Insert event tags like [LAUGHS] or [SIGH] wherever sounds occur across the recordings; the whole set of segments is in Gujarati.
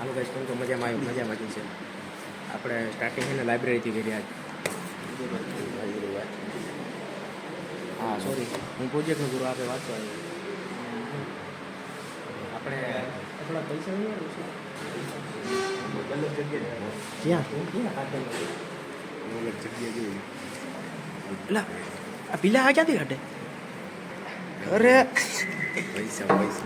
હાલો ગાઈસ કેમ તો મજામાં આવ્યું મજામાં જ છે. આપણે સ્ટાર્ટિંગ છે ને લાઇબ્રેરીથી કરી આજ. હા સોરી હું પ્રોજેક્ટનું ગુરુ આપે વાંચવા આવ્યો આપણે થોડા પૈસા નહીં આવે જગ્યાએ ક્યાં? ક્યાં? અલગ જગ્યા જોઈ એલા આ પીલા આ ક્યાંથી કાઢે? અરે પૈસા પૈસા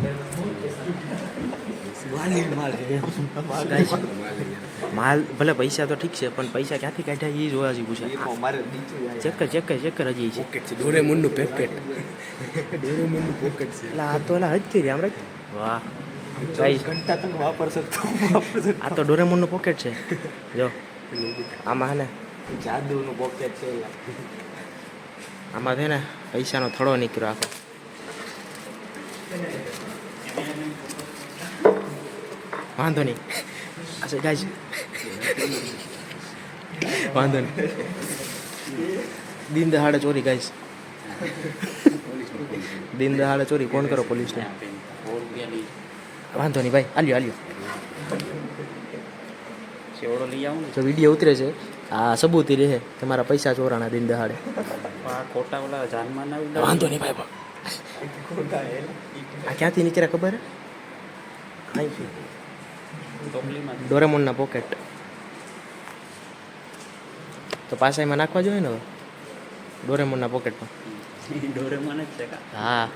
માલ ભલે પૈસા તો ઠીક છે પણ પૈસા ક્યાંથી કાઢ્યા એ જોવા જેવું છે. ચેક ચેક ચેક હજી છે. ડોરેમોનનું પેકેટ ડોરેમોનનું પોકેટ છે. એટલે આ તો એલા હજ કરી આમ રાખ વાહ. આ તો ડોરેમોનનું પોકેટ છે. જો. આમાં હે ને. જાદુનું પોકેટ છે. આમાં છે ને પૈસાનો થડો નીકળ્યો આખો. વાંધો નહીં. અચ્છા ગાઈસ વાંધો નહીં. દિન દહાડે ચોરી ગાઈશ દિન દહાડે ચોરી કોણ કરો પોલીસને વાંધો નહીં ભાઈ આલ્યો આલ્યો સેવડો લઈ આવું જો વીડિયો ઉતરે છે આ સબૂતી રહે તમારા પૈસા ચોરાણા દિન દહાડે. ખોટા ઓલા વાંધો નહીં ભાઈ. આ ક્યાંથી નીકળ્યા ખબર? અહીંથી. ડોરેમોનના પોકેટ તો પાછા એમાં નાખવા જોઈએ ને હવે? ડોરેમોનના પોકેટમાં ડોરેમોન જ છે હા.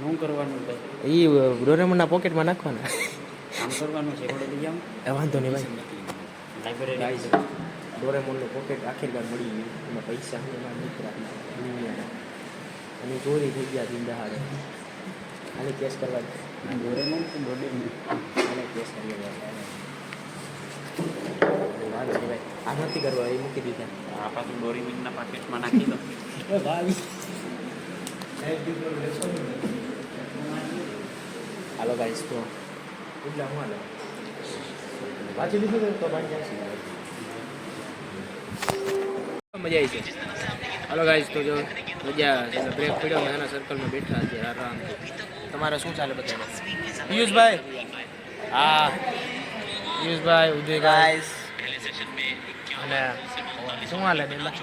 શું કરવાનું એ ડોરેમોનના પોકેટમાં નાખવાના. કરવાનું છે એ વાંધો નહીં ભાઈ. લાઇબ્રેરી ડોરેમોનનું પોકેટ આખીરકાર મળી ગયું. એમાં પૈસા નીકળ્યા અને ચોરી થઈ ગયા દિન અને કેસ કરવા આને કેસ કરી આ નથી કરવા એ મૂકી દીધા. આ પાછું ડોરીમિનના પાકેટમાં નાખી દો. હાલો ગાઈસ તો હું હાલે? વાંચી લીધું તો પાણી જશે મજા આવી છે. હાલો ગાઈસ તો જો મજા બ્રેક પડ્યો ને એના સર્કલમાં બેઠા છે આરામ. તમારે શું ચાલે બધાને? પિયુષભાઈ? હા. પિયુષભાઈ ઉદય ગાઈસ અને શું હાલે દેલા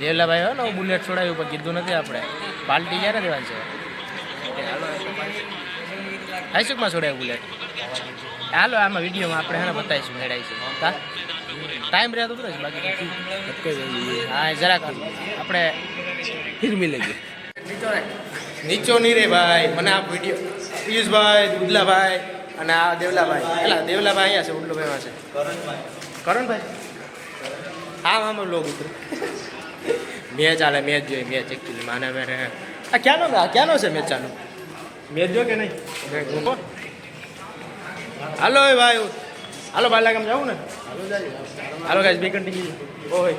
દેલાભાઈ હો ને બુલેટ છોડાવ્યું પણ કીધું નથી આપણે. પાલટી ક્યારે દેવાની છે? હાઈસુકમાં છોડાય બુલેટ? હાલો આમાં વિડીયોમાં આપણે હેને બતાવીશું મેળાવીશું ટાઈમ રહે તો બતાવીશ બાકી હા જરાક આપણે ફિર મિલેગી નીચો નહીં રે ભાઈ મને આ વીડિયો. પિયુષભાઈ ઉદલાભાઈ અને આ દેવલાભાઈ. એલા દેવલાભાઈ અહીંયા છે ઉડલુભાઈ છે. કરણભાઈ. હા આમાં લોગ ઉતરે. મેચ ચાલે મેચ જોઈએ મેચ એકચ્યુઅલી માને મેરે આ ક્યાંનો આ ક્યાંનો છે મેચ ચાલુ? મેચ જો કે નહીં? હાલો ભાઈ હાલો ભાઈ લાગે જવું ને? હાલો ગાઈસ બે કન્ટિન્યુ ઓય.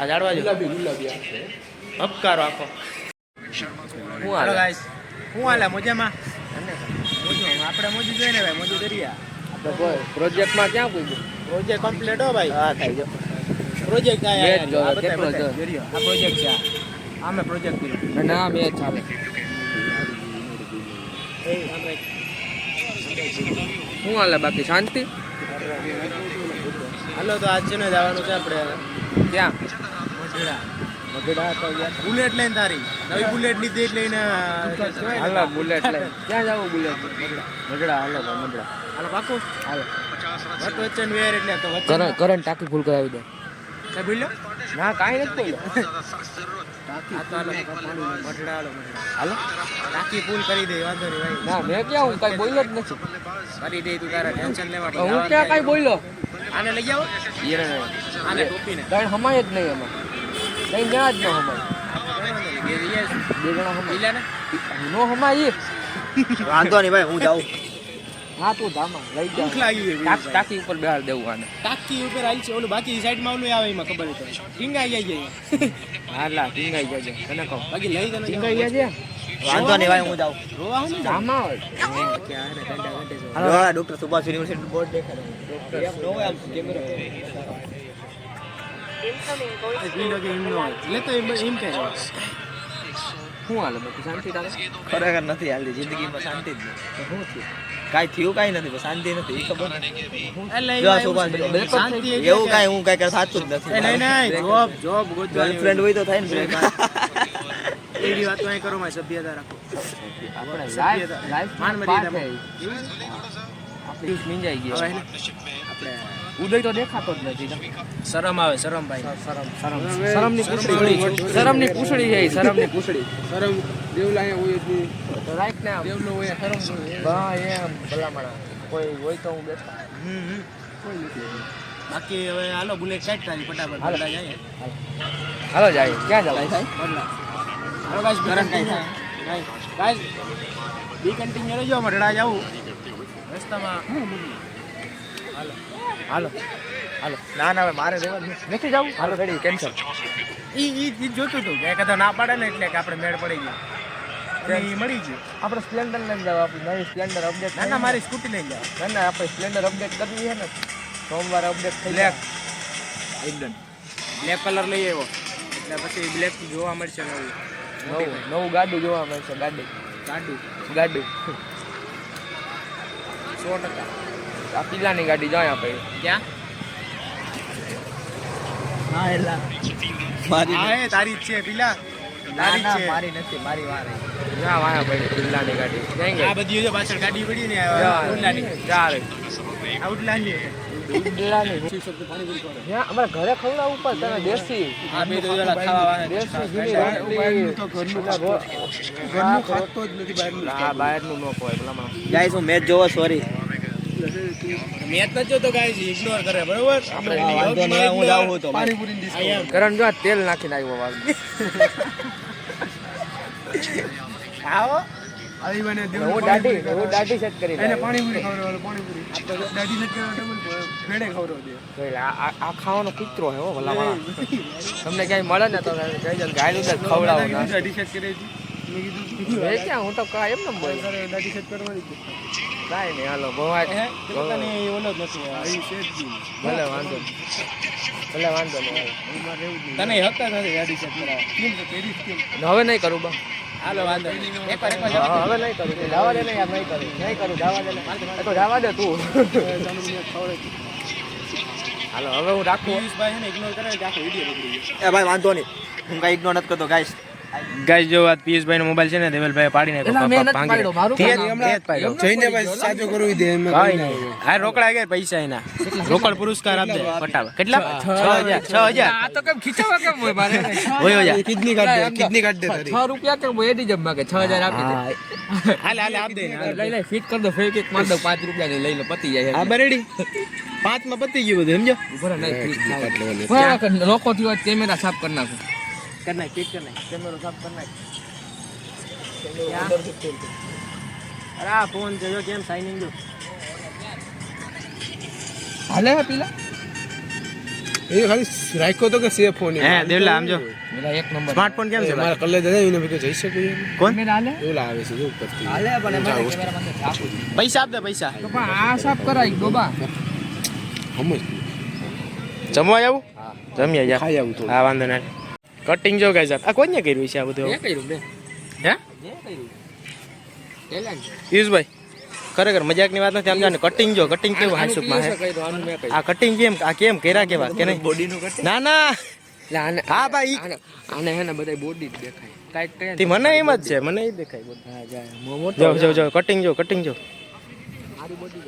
આ જાડવા જો ગુલાબી ગુલાબી હપકારો આખો હું હાલો? ગાઈસ હું હાલે? મજામાં? મોજું આપણે મોજું જોઈએ ને ભાઈ? મોજું દરિયા પ્રોજેક્ટમાં ક્યાં પૂછ્યું પ્રોજેક્ટ કમ્પ્લીટ હો ભાઈ. હા થાય જો. પ્રોજેક્ટ આ. આ પ્રોજેક્ટ છે આ. મે પ્રોજેક્ટ કર્યો. ના મે ચાલે હું હાલે બાકી? શાંતિ? હાલો તો આજ છે ને જવાનું છે આપણે. ક્યાં? મઢડા મઢડા તો બુલેટ લઈને તારી. નવી બુલેટ લીધી એટલે એને હાલો બુલેટ લઈ [LAUGHS] ક્યાં જવું બુલેટ? મગડા હાલો મગડા હાલો પાકું. હાલો. વટ વચ્ચે વેર એટલે તો વચ્ચે કરંટ ટાંકી ફૂલ કરાવી દે. કઈ બોલ્યો? ના કાંઈ નથી બોલ્યો. [LAUGHS] હાલો ટાંકી ફૂલ કરી દે વાંધો નહીં ભાઈ. ના મેં ક્યાં હું કાંઈ બોલ્યો જ નથી. કરી દે તું તારા ટેન્શન લેવા હું ક્યાં કાંઈ બોલ્યો? આને લઈ આવો. આને ટોપીને. ત્રણ હમાય જ નહીં એમાં. ત્રણ જણા જ ન હમાય. વાંધો નહીં ભાઈ હું જાઉં. હા તું ધામા લઈ ભૂખ જા લાગી ગઈ ટાંક- ઉપર બેહાર દેવું આને. ટાંકી ઉપર આવી છે ઓલું બાકી સાઈડમાં ઓલું આવે એમાં ખબર છે ટીંગાઈ જાય છે હાલા ટીંગાઈ જાય તને કહું. બાકી લઈ તને ટીંગાઈ જાય વાંધો નહીં ભાઈ હું જાઉં. રોવા હું ધામા ડોક્ટર સુભાષ યુનિવર્સિટી બોર્ડ દેખાડે. એમ voice. હોય game કેમેરો એટલે તો એમ કહે શું હાલે બાકી શાંતિ તારે ખરેખર નથી હાલતી જિંદગીમાં શાંતિ જ નથી કાંઈ થયું કાંઈ નથી શાંતિ નથી એ ખબર નથી એવું શાંતિ કાંઈ હું કાંઈ સાચું જ નથી નહીં નહીં જોબ જોબ ગર્લફ્રેન્ડ હોય તો થાય ને. એવી વાતો અહીં કરો માં સભ્યતા રાખો આપણે લાઈફ માન મર્યાદા આપણી મિંજાઈ ને આપણે ઉદય તો દેખાતો જ નથી. શરમ આવે શરમ ભાઈ. શરમ શરમની પૂછડી. શરમની પૂછડી છે શરમની પૂછડી. શરમ દેવલા અહીંયા હોય જ તો રાઈટ ને દેવલો હોય શરમ હા એમ ભલામણા કોઈ હોય તો હું બેઠા. હમ હમ. બાકી હવે હાલો બુલેટ સાઈડ તારી ફટાફટ. હાલો. જાય. હાલો જાય. ક્યાં જવાય? થાય હાલો ગાઈસ ગરમ કાઈ થાય ગાઈસ બી કન્ટિન્યુ રહેજો મઢડા જાવું રસ્તામાં હાલો. હાલો. હાલો. ના ના હવે મારે દેવા નથી. જવું? હાલો રેડી કેન્સલ ઈ ઈ ઈ જોતું હતું કે કદા ના પાડે ને એટલે કે આપણે મેળ પડી ગયો. મળી ગયું. આપણે સ્પ્લેન્ડર લઈને જાવ આપણે નવી સ્પ્લેન્ડર અપડેટ ના ના મારી સ્કૂટી લઈને જાવ ના ના આપણે સ્પ્લેન્ડર અપડેટ કરવી છે ને સોમવારે અપડેટ થઈ બ્લેક એકદમ. બ્લેક કલર લઈ આવ્યો. એટલે પછી બ્લેક જોવા મળશે નવું. નવું નવું ગાડું જોવા મળશે ગાડી. ગાડું. ગાડું. સો ટકા. આ પીલાની ગાડી જાય આપણે. ક્યાં? હા એલા મારી હા એ તારી જ છે પીલા. તારી છે. મારી નથી મારી વાર. ના વાયા પડી પીલાની ગાડી. આ બધી પાછળ ગાડી પડી ને જા. ઉડલાની. ચાલે આ ઉડલાની. ઉડલાની જ્યાં અમારા ઘરે ખવડાવવું પણ તમે દેશી. બહારનું. ન ખવાય ભલામણ. ગાઈસ હું મેચ જોવો સોરી મેચ ન જોતો ગાઈસ ઇગ્નોર કરે બરોબર? આપણે વાંધો નહીં હું જાઉં તો પાણીપુરી ની I am. કરણ જો તેલ નાખીને આવ્યો. આવો. હું દાઢી હું દાઢી સેટ કરી પાણીપુરી પાણીપુરી. દાઢી સેટ કરવા ભેડે ખવડાવ દે. આ આ ખાવાનો કૂતરો હે હો ભલામણ. તમને ક્યાંય મળે ને તો કહેજો કે ગાય દૂધ ખવડાવો ના. સેટ કરી હતી મેં ક્યાં? હું તો કા એમ ને બોલ. કરવાની કાંઈ નહીં હાલો ભવાય. ઓલો જ નથી દી ભલે વાંધો નહીં. ભલે વાંધો નહીં તને હકતા નથી ગાડી સેટ કરાવવા હવે નહીં કરું બા. હાલો વાંધો હવે નહીં કરું. જવા દે નહીં યાર નહીં કરું. નહીં કરું જવા દે તો જવા દે તું. ખવડે હાલો હવે હું રાખું. પિયુષભાઈ ને ઇગ્નોર કરે આખો વીડિયો બગડી ગયો. એ ભાઈ વાંધો નહીં. હું કાંઈ ઇગ્નોર નથી કરતો ગાઈસ ગાઈસ જો આ પિયુષભાઈ નો મોબાઈલ છે ને દેવલભાઈ પાડી નાખ્યો નથી પાડ્યો. જઈને ભાઈ સાજો કરવી દે એમ કાંઈ નહીં. આ રોકડા ગયા પૈસા એના. રોકડ પુરસ્કાર આપજે ફટાફટ કેટલા? 6000 6000 આ તો કેમ ખીચાવા કેમ હોય મારે? [LAUGHS] હોય જા કિડની કાઢ દે કિડની કાઢ દે તારી. 6 રૂપિયા કેમ હોય? એડી જમ માગે. છ હજાર આપી દે. હાલે હાલે આપ દે લઈ લઈ ફિટ કર દો ફેક એક માર દો પાંચ રૂપિયા ની લઈ લો પતી જાય હા બરેડી. પાંચમાં પતી ગયું બધું સમજો? ઊભો રહે, નહીં ફિટ થાય. હા, કર- લોકો થી વાત કેમેરા સાફ કરી નાખો. કર નાખ ફિટ કર નાખ. કેમેરો સાફ કરી નાખ. અરે આ ફોન છે જો કેમ સાઇનિંગ જો. હાલે હે પેલા? એ ખાલી રાખ્યો તો કે સેફ ફોન હે દેવલા આમ જો. પેલા એક નંબર. સ્માર્ટફોન કેમ છે મારા કલે દાદા એને ભેગો જઈ શકું એમ. કોણ? કેમેરા હાલે? એવું લાવે છે જો ઉપરથી. હાલે પણ એમાં કેમેરા માં સાફ પૈસા આપ દે પૈસા. તો પણ આ સાફ કરાય ડોબા સમજ જમવા આવું જમ્યા જા. ખાઈ આવું હા વાંધો નહીં કટિંગ જો ગાઈસ આ કોઈને કર્યું છે આ બધું? મેં કર્યું બે હે? મેં કર્યું. ટેલેન્ટ પિયુષભાઈ ખરેખર મજાકની વાત નથી આમ જાને કટિંગ જો કટિંગ કેવું હાંસુકમાં કર્યું આ કટિંગ કેમ આ કેમ કેરા કેવા? કે નહીં? બોડીનું કટિંગ ના ના. હા ભાઈ આને હે ને બધાય બોડી જ દેખાય. તે મને એમ જ છે મને એ દેખાય. બધા જો જો. જો કટિંગ જો કટિંગ જો મારી બોડી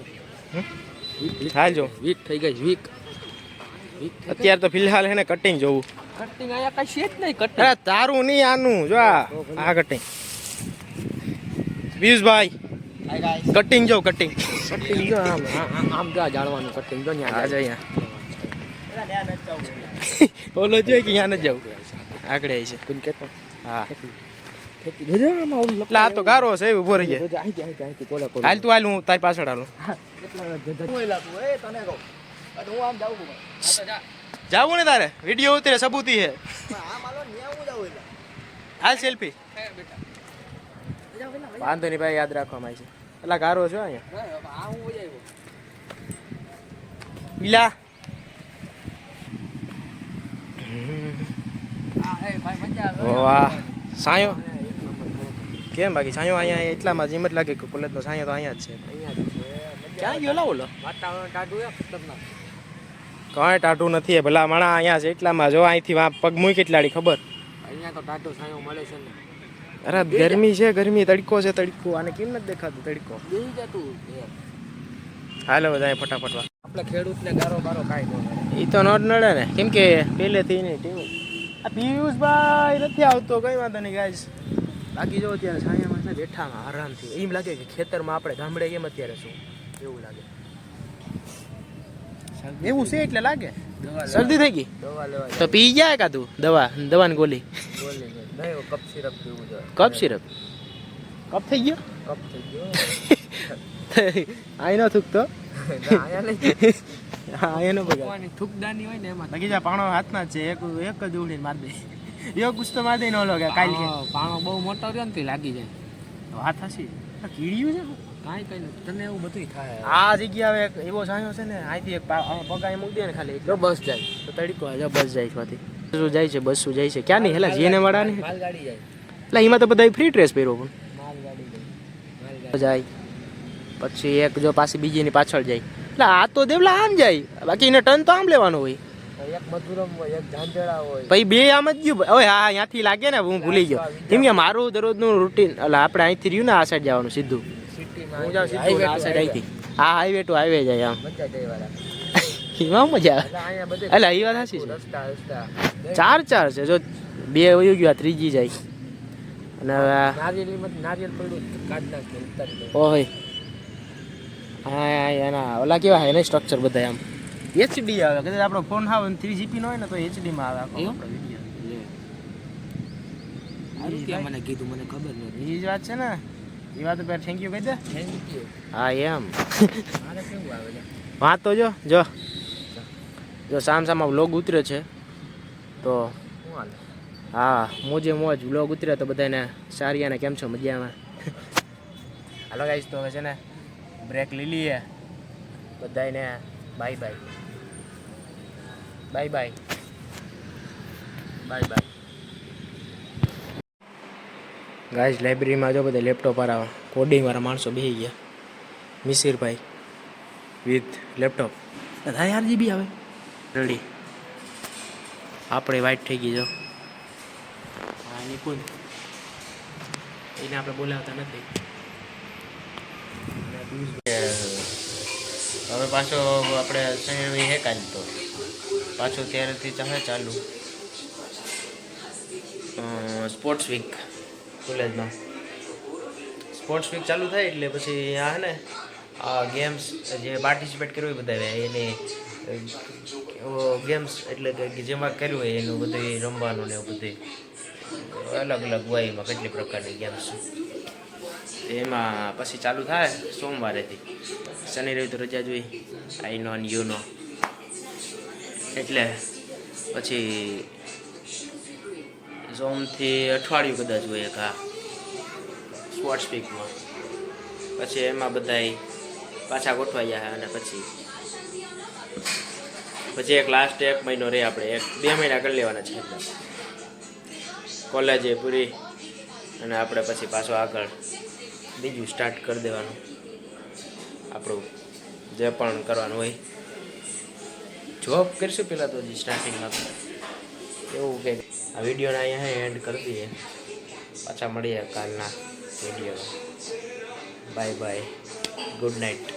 હાલ જો વીક થઈ ગઈ વીક અત્યારે તો ફિલહાલ હેને કટિંગ જોવું. કટિંગ આયા કઈ છે જ નહીં કટિંગ અરે તારું નહીં આનું જો આ આ કટિંગ પિયુષભાઈ ભાઈ કટિંગ જો કટિંગ કટિંગ જો આમ આમ જો જાણવાનું કટિંગ જો ન્યા આ જાય. અહીંયા [LAUGHS] ઓલો જોઈ કે અહીંયા ન જાવ. આગળ આવી છે. કોઈને કેતો હા. એટલે આ તો ગારો છે ઊભો રહી જાય. હાલ તું હાલ હું તારી પાછળ હાલું. જાવું ને તારે? વીડિયો ઉતરે સબૂતી હે હાલ સેલ્ફી. વાંધો નહીં ભાઈ યાદ રાખવામાં આવી છે. એટલે ગારો છો અહીંયા? પીલા વાહ. સાયો. કેમ બાકી સાયો અહીંયા એટલામાં જ એમ જ લાગે કે કોલેજનો સાયો તો અહીંયા જ છે. અહીંયા ક્યાં ગયો લાવો લો? વાતાવરણ ટાઢું છે ખતરનાક. કાંઈ ટાટું નથી એ ભલા માણા અહીંયા છે એટલામાં જો અહીંથી વાં પગ મૂકી કેટલાડી ખબર? અહીંયા તો ટાઢો સાયો મળે છે ને. અરે ગરમી છે ગરમી તડકો છે તડકો. આને કેમ નથી દેખાતું તડકો? હાલો બધા ફટાફટ વા આપણે ખેડૂતને ગારો બારો કાંઈ એ તો નોટ નડે ને. કેમ કે પહેલેથી નહીં ટીમ આ પિયુષભાઈ નથી આવતો કઈ વાંધો નહીં ગાઈસ બાકી જો અત્યારે છાયામાં છે બેઠામાં આરામથી. એમ લાગે કે ખેતરમાં આપણે ગામડે એમ અત્યારે શું? એવું લાગે. એવું છે એટલે લાગે? શરદી થઈ ગઈ? દવા લેવા તો પી જાય કા તું? દવા? દવાની ગોલી? કપ સિરપ પીવું કપ સિરપ? કપ થઈ ગયો? કપ થઈ ગયો. [LAUGHS] આઈ ન થૂકતો. ના, [LAUGHS] હા એનો બગાડ થૂકદાની હોય ને એમાં જા પાણો હાથમાં છે એક એક જ ઉડીને માર દે. [LAUGHS] યો તો માર દે ઓલો કે કાલ કે. પાણો બહુ મોટો રહ્યો ને તે લાગી જાય. તો હાથ હસી આ છે? કાંઈ કઈ નથી. તને એવું બધું થાય. આ જગ્યા હવે એક એવો સાયો છે ને અહીંથી એક પગાઈ આ પગ મૂકી દે ને ખાલી. જો બસ જાય. તો તડકો હજા બસ જાય છે બસો જાય છે બસો જાય છે. ક્યાં નહીં હેલા જીએને વાળા ને એટલે એમાં તો બધા ફ્રી ડ્રેસ પહેર્યો પણ. જાય. પછી એક જો પાછી બીજીની પાછળ જાય. એટલે આ તો દેવલા આમ જાય. બાકી એને ટર્ન તો આમ લેવાનો હોય. એક મધુરમ હોય એક ઝાંઝેડા હોય. પછી બે આમ જ ગયું. હવે હા અહીંયાથી લાગે ને હું ભૂલી ગયો. કેમ કે મારું દરરોજનું રૂટીન એટલે આપણે અહીંથી રહ્યું ને આ સાઈડ જવાનું સીધું. હું જાઉં સીધું આ સાઈડ અહીંથી. હા હાઈવે ટુ હાઈવે જાય આમ. મજા એમાં મજા આવે. એટલે એ વાત સાચી છે. ચાર ચાર છે. જો બે વયું ગયું આ ત્રીજી જાય. અને હવે નારિયેલ પડ્યું કાઢ નાખીએ ઉતારી દે. ઓય. હા હા, એના ઓલા કેવા એના સ્ટ્રક્ચર બધા આમ એચડી આવે. કદાચ આપણો ફોન હાવ થ્રી જીબી નો હોય ને તો એચડીમાં આવે આખો આપણો વીડિયો મને કીધું મને ખબર નથી બીજી વાત છે ને. એ વાત પર થેન્ક યુ કહી દે. થેન્ક યુ હા એમ. મારે કેવું આવે વાત તો જો જો. જો. સામ સામા વ્લોગ ઉતરે છે તો હા મોજે મોજ વ્લોગ ઉતરે તો બધાને સારિયાને કેમ છો મજામાં? હાલો ગાઈસ તો હવે છે ને બ્રેક લઈ લઈએ. બધાને bye bye bye bye bye bye guys લાઇબ્રેરીમાં જો બધા લેપટોપ વાળા કોડિંગ વાળા માણસો બેસી ગયા. મિસિરભાઈ વિથ લેપટોપ બધા યાર જીબી આવે. રેડી આપણે વાઈટ થઈ ગઈ જો. હા નિકુંજ એને આપણે બોલાવતા નથી. હવે પાછો આપણે શનિ હે કાલ તો. પાછો ત્યારેથી ચાલે. ચાલુ સ્પોર્ટ્સ વીક કોલેજમાં સ્પોર્ટ્સ વીક ચાલુ થાય એટલે પછી આ ને, આ ગેમ્સ જે પાર્ટિસિપેટ કર્યું હોય બધા એને ગેમ્સ એટલે કે જેમાં કર્યું હોય એનું બધું રમવાનું ને બધું અલગ અલગ હોય એમાં કેટલી પ્રકારની ગેમ્સ એમાં પછી ચાલુ થાય સોમવારેથી. શનિ રવિ તો રજા જોઈ આઈ નો યુ નો. એટલે પછી ઝોમથી અઠવાડિયું કદાચ હોય એક હા સ્પોર્ટ્સ વીકમાં પછી એમાં બધાય પાછા ગોઠવાઈ ગયા અને પછી પછી એક લાસ્ટ એક મહિનો રહે આપણે. એક બે મહિના કરી લેવાના છે કોલેજે પૂરી અને આપણે પછી પાછો આગળ બીજું સ્ટાર્ટ કરી દેવાનું. આપણું જે પણ કરવાનું હોય. જોબ કરીશું પહેલાં તો હજી સ્ટાર્ટિંગમાં તો. એવું કે આ વિડીયોને અહીંયા એન્ડ કરી દઈએ. પાછા મળીએ કાલના video bye bye good night